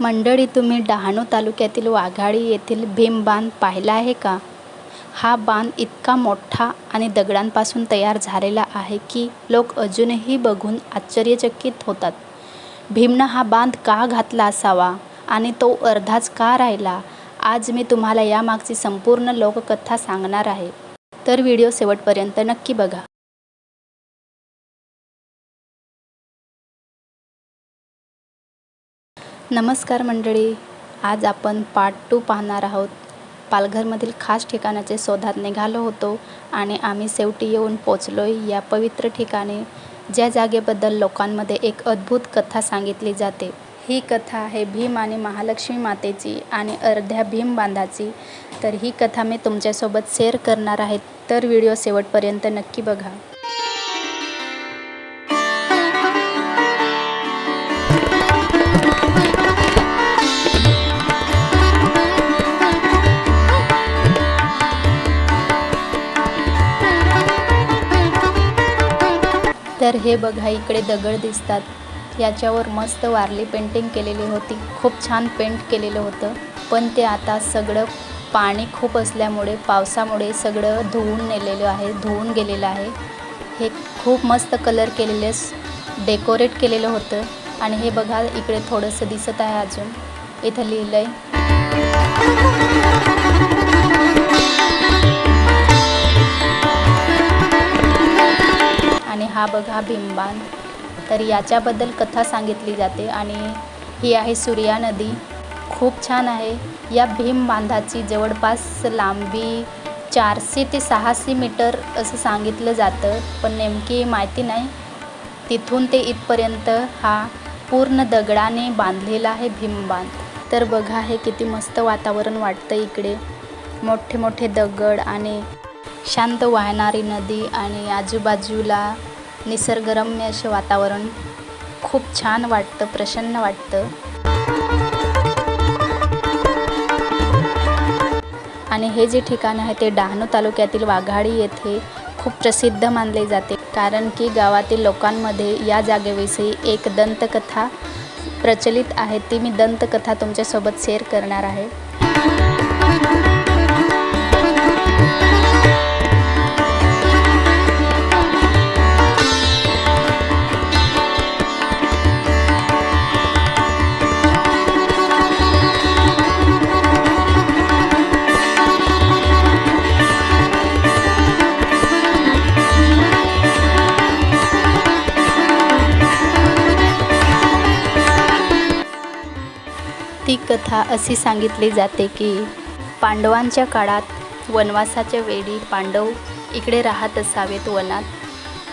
मंडळी तुम्ही डहाणू तालुक्यातील वाघाडी येथील भीम बांध पाहिला आहे का? हा बांध इतका मोठा आणि दगडांपासून तयार झालेला आहे की लोक अजूनही बघून आश्चर्यचकित होतात. भीमनं हा बांध का घातला असावा आणि तो अर्धाच का राहिला? आज मी तुम्हाला यामागची संपूर्ण लोककथा सांगणार आहे. तर व्हिडिओ शेवटपर्यंत नक्की बघा. नमस्कार मंडळी आज आपण पार्ट टू पाहणार आहोत. पालघरमधील खास ठिकाणाचे शोधात निघालो होतो आणि आम्ही शेवटी येऊन पोचलो या पवित्र ठिकाणी ज्या जागेबद्दल लोकांमध्ये एक अद्भुत कथा सांगितली जाते. ही कथा आहे भीम आणि महालक्ष्मी मातेची आणि अर्ध्या भीम बांधाची. तर ही कथा मी तुमच्यासोबत शेअर करणार आहे तर व्हिडिओ शेवटपर्यंत नक्की बघा. तर हे बघा इकडे दगड दिसतात. याच्यावर मस्त वारली पेंटिंग केलेली होती. खूप छान पेंट केलेलं होतं. पण ते आता सगळं पाणी खूप असल्यामुळे पावसामुळे सगळं धुवून नेलेलं आहे धुवून गेलेलं आहे. हे खूप मस्त कलर केलेले डेकोरेट केलेलं होतं. आणि हे बघा इकडे थोडंसं दिसत आहे अजून. इथं लिहिलं आहे हा बघा भीमबांध तर याच्याबद्दल कथा सांगितली जाते आणि ही आहे सूर्या नदी. खूप छान आहे. या भीम बांधाची जवळपास लांबी चारशे ते सहाशे मीटर असं सांगितलं जातं. पण नेमकी माहिती नाही. तिथून ते इथपर्यंत हा पूर्ण दगडाने बांधलेला आहे भीमबांध तर बघा हे किती मस्त वातावरण वाटतं इकडे. मोठे मोठे दगड आणि शांत वाहणारी नदी आणि आजूबाजूला निसर्गरम्य असे वातावरण. खूप छान वाटतं प्रसन्न वाटतं. आणि हे जे ठिकाण आहे ते डहाणू तालुक्यातील वाघाडी येथे खूप प्रसिद्ध मानले जाते. कारण की गावातील लोकांमध्ये या जागेविषयी एक दंतकथा प्रचलित आहे. ती मी दंतकथा तुमच्यासोबत शेअर करणार आहे. कथा अशी सांगितली जाते की पांडवांच्या काळात वनवासाच्या वेळी पांडव इकडे राहत असावेत वनात.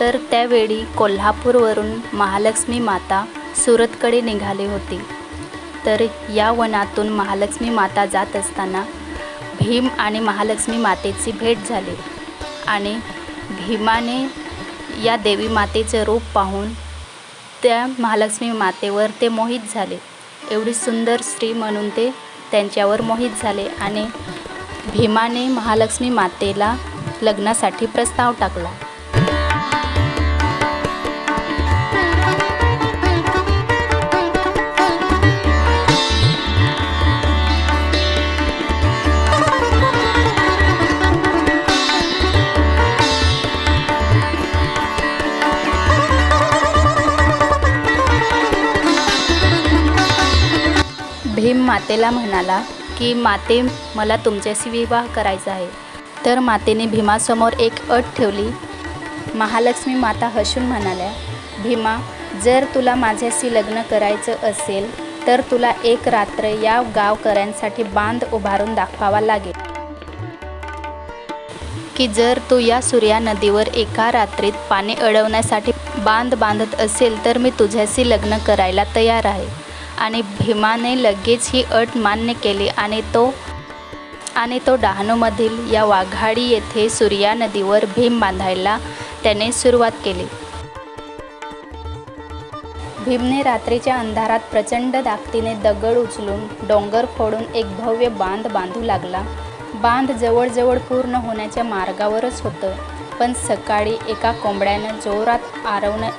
तर त्यावेळी कोल्हापूरवरून महालक्ष्मी माता सुरतकडे निघाली होती. तर या वनातून महालक्ष्मी माता जात असताना भीम आणि महालक्ष्मी मातेची भेट झाली आणि भीमाने या देवी मातेचं रूप पाहून त्या महालक्ष्मी मातेवर ते मोहित झाले. एवढी सुंदर स्त्री म्हणून ते त्यांच्यावर मोहित झाले आणि भीमाने महालक्ष्मी मातेला लग्नासाठी प्रस्ताव टाकला. मातेला म्हणाला की माते मला तुमच्याशी विवाह करायचा आहे. तर मातेने भीमासमोर एक अट ठेवली. महालक्ष्मी माता हसून म्हणाल्या भीमा जर तुला माझ्याशी लग्न करायचं असेल तर तुला एक रात्र या गावकऱ्यांसाठी बांध उभारून दाखवावा लागेल. की जर तू या सूर्या नदीवर एका रात्रीत पाणी अडवण्यासाठी बांध बांधत असेल तर मी तुझ्याशी लग्न करायला तयार आहे. आणि भीमाने लगेच ही अट मान्य केली आणि तो आणि तो डहाणूमधील या वाघाडी येथे सूर्या नदीवर भीम बांधायला त्याने सुरुवात केली. भीमने रात्रीच्या अंधारात प्रचंड दाखतीने दगड उचलून डोंगर फोडून एक भव्य बांध बांधू लागला. बांध जवळजवळ पूर्ण होण्याच्या मार्गावरच होतं पण सकाळी एका कोंबड्यानं जोरात आरवणं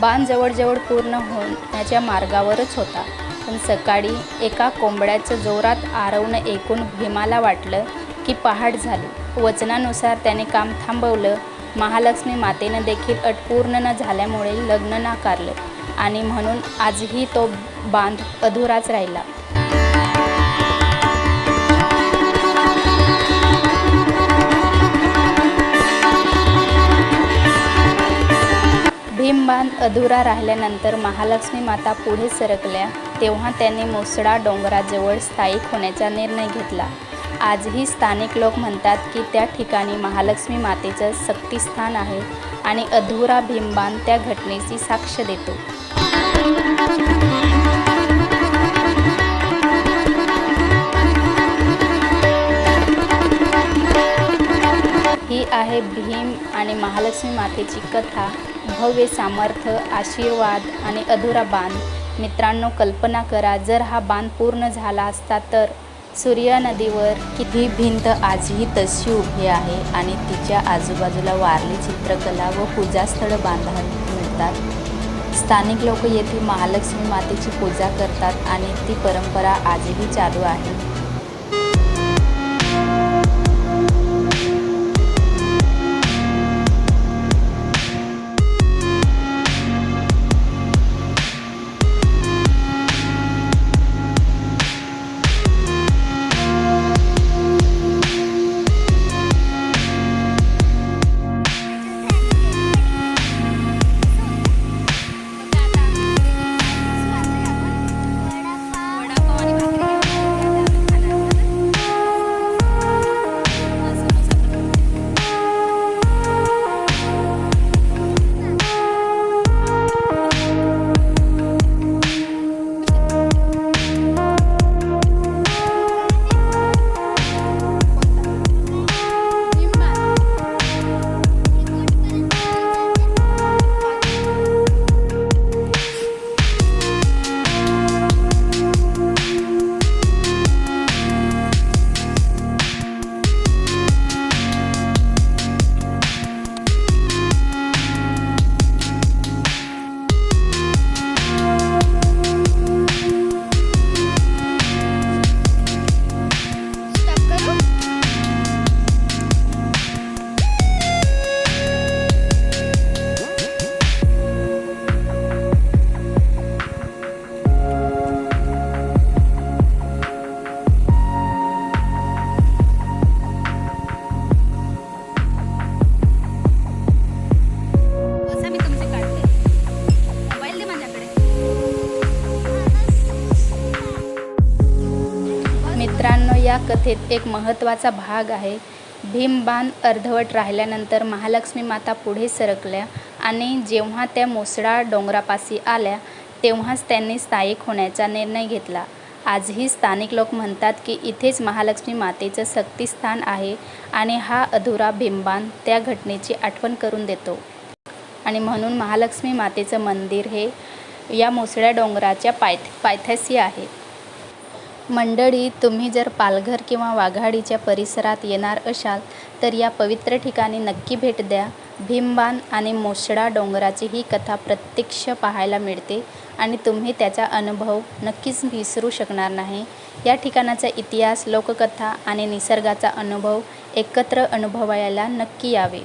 बांध जवळजवळ पूर्ण होण्याच्या मार्गावरच होता. पण सकाळी एका कोंबड्याचं जोरात आरवणं ऐकून भीमाला वाटलं की पहाट झाली. वचनानुसार त्याने काम थांबवलं. महालक्ष्मी मातेनं देखील अट पूर्ण न झाल्यामुळे लग्न नाकारलं आणि म्हणून आजही तो बांध अधुराच राहिला. भीमबांध अधुरा राहिल्यानंतर महालक्ष्मी माता पुढे सरकल्या. तेव्हा त्यांनी मोसडा डोंगराजवळ स्थायिक होण्याचा निर्णय घेतला. आजही स्थानिक लोक म्हणतात की त्या ठिकाणी महालक्ष्मी मातेचं सक्तीस्थान आहे आणि अधुरा भीमबांध त्या घटनेची साक्ष देतो. ही आहे भीम आणि महालक्ष्मी मातेची कथा. भव्य सामर्थ्य आशीर्वाद आणि अधुरा बांध मित्रांनो कल्पना करा जर हा बांध पूर्ण झाला असता तर सूर्या नदीवर किती भिंत आजही तशी उभी आहे आणि तिच्या आजूबाजूला वारली चित्रकला व पूजास्थळं बांधावी मिळतात. स्थानिक लोक येथे महालक्ष्मी मातेची पूजा करतात आणि ती परंपरा आजही चालू आहे. मित्रांनो एक महत्त्वाचा भाग आहे. भीमबाण अर्धवट राहिल्यानंतर महालक्ष्मी माता पुढे सरकल्या आणि जेव्हा त्या मोसडा डोंगरापाशी आल्या तेव्हाच त्यांनी स्थायिक होण्याचा निर्णय घेतला. आजही स्थानिक लोक म्हणतात की इथेच महालक्ष्मी मातेचं शक्तिस्थान आहे आणि हा अधुरा भीमबाण त्या घटनेची आठवण करून देतो. आणि म्हणून महालक्ष्मी मातेचं मंदिर हे या मोसळ्या डोंगराच्या पायथ पायथ्याशी आहे. मंडळी तुम्ही जर पालघर किंवा वाघाडीच्या परिसरात येणार असाल तर या पवित्र ठिकाणी नक्की भेट द्या. भीमबान आणि मोसडा डोंगराची ही कथा प्रत्यक्ष पाहायला मिळते आणि तुम्ही त्याचा अनुभव नक्कीच विसरू शकणार नाही. या ठिकाणाचा इतिहास लोककथा आणि निसर्गाचा अनुभव एकत्र अनुभवायला नक्की यावे.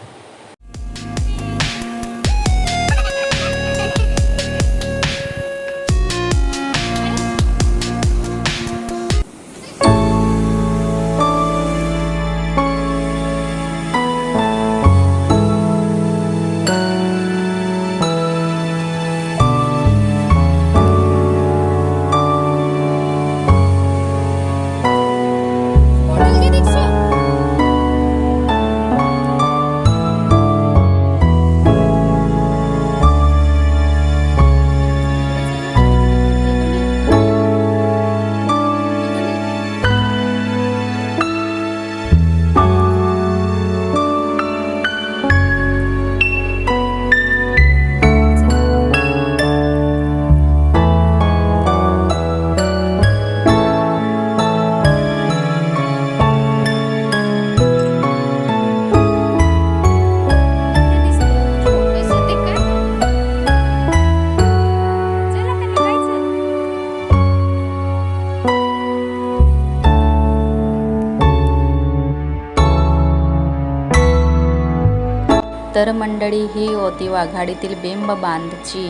तर मंडळी ही होती वाघाडीतील बिंबबांधची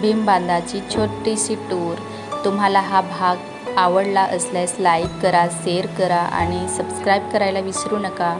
बिंबबांधाची छोटीशी टूर तुम्हाला हा भाग आवडला असल्यास लाईक करा शेअर करा आणि सबस्क्राईब करायला विसरू नका.